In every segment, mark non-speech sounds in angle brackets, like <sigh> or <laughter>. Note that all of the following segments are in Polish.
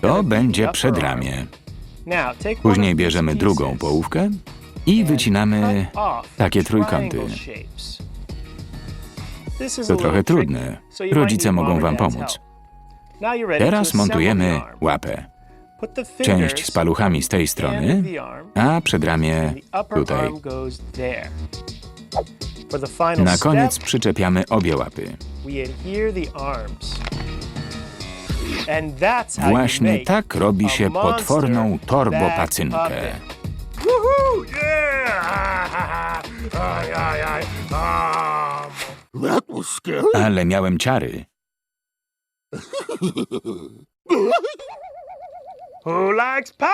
To będzie przedramię. Później bierzemy drugą połówkę i wycinamy takie trójkąty. To trochę trudne. Rodzice mogą wam pomóc. Teraz montujemy łapę. Część z paluchami z tej strony, a przedramię tutaj. Na koniec przyczepiamy obie łapy. Właśnie tak robi się potworną torbopacynkę. <laughs> Ah. Ale miałem ciary.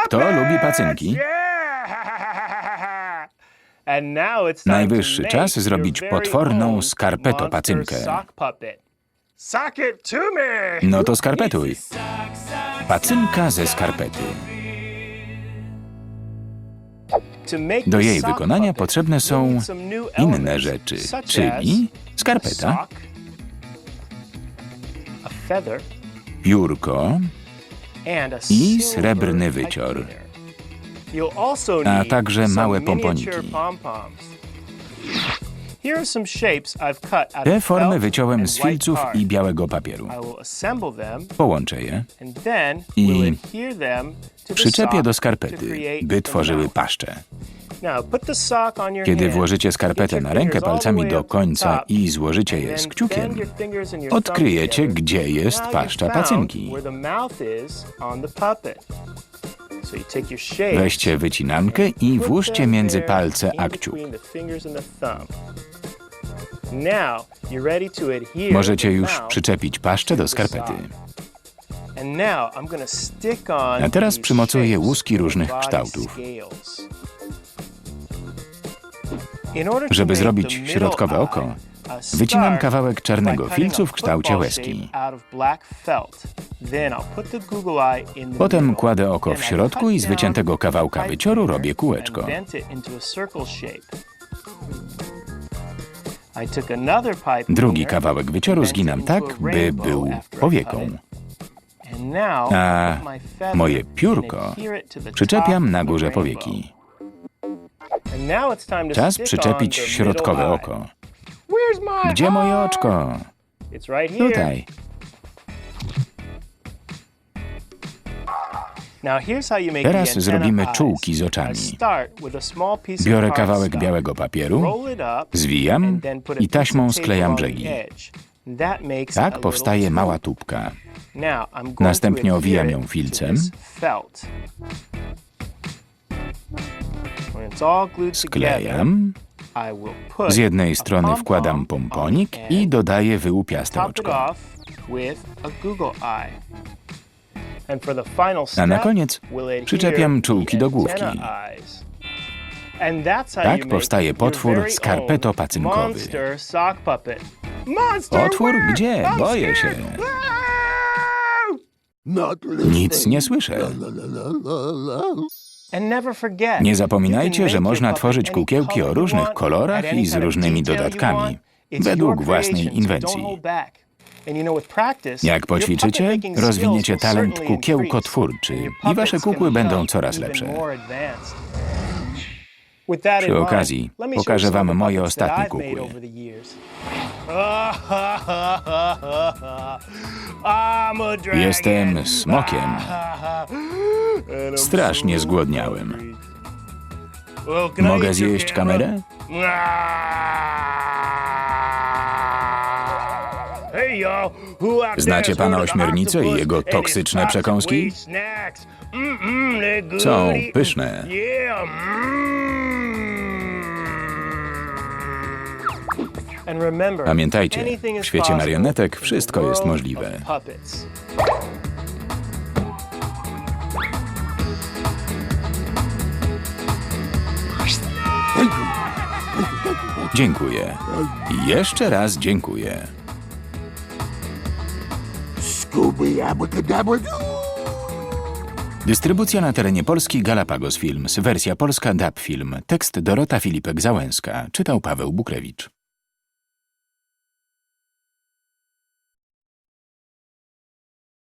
Kto lubi pacynki? <laughs> Najwyższy czas zrobić potworną skarpeto-pacynkę. It to me! No to skarpetuj. Pacynka ze skarpety. Do jej wykonania potrzebne są inne rzeczy, czyli skarpeta, piórko, i srebrny wycior. A także małe pomponiki. Te formy wyciąłem z filców i białego papieru. Połączę je, I przyczepię do skarpety, by tworzyły paszczę. Kiedy włożycie skarpetę na rękę palcami do końca i złożycie je z kciukiem, odkryjecie, gdzie jest paszcza pacynki. Weźcie wycinankę i włóżcie między palce a kciuk. Możecie już przyczepić paszczę do skarpety. A teraz przymocuję łuski różnych kształtów. Żeby zrobić środkowe oko, wycinam kawałek czarnego filcu w kształcie łezki. Potem kładę oko w środku i z wyciętego kawałka wycioru robię kółeczko. Drugi kawałek wycioru zginam tak, by był powieką. A moje piórko przyczepiam na górze powieki. Czas przyczepić środkowe oko. Gdzie moje oczko? It's right here. Tutaj. Teraz zrobimy czułki z oczami. Biorę kawałek białego papieru, zwijam i taśmą sklejam brzegi. Tak powstaje mała tubka. Następnie owijam ją filcem. Sklejam. I will put Z jednej a strony wkładam on pomponik i dodaję wyłupiaste oczko. a na koniec przyczepiam czułki do główki. Tak powstaje potwór skarpeto-pacynkowy. own Monster sock puppet. Monster Potwór? Gdzie? Boję się. Nic nie słyszę. Nie zapominajcie, że można tworzyć kukiełki o różnych kolorach i z różnymi dodatkami, według własnej inwencji. Jak poćwiczycie, rozwiniecie talent kukiełkotwórczy i wasze kukły będą coraz lepsze. Przy okazji, pokażę wam moje ostatnie kukły. <laughs> Jestem smokiem. <laughs> Strasznie zgłodniałem. Mogę zjeść kamerę? Out Znacie pana ośmiornicę i jego toksyczne przekąski? Są pyszne. Pamiętajcie, anything is w świecie possible marionetek wszystko jest możliwe. Dziękuję. I jeszcze raz dziękuję. Dystrybucja na terenie Polski Galapagos Films. Wersja polska DAB Film. Tekst Dorota Filipek-Załęska. Czytał Paweł Bukrewicz.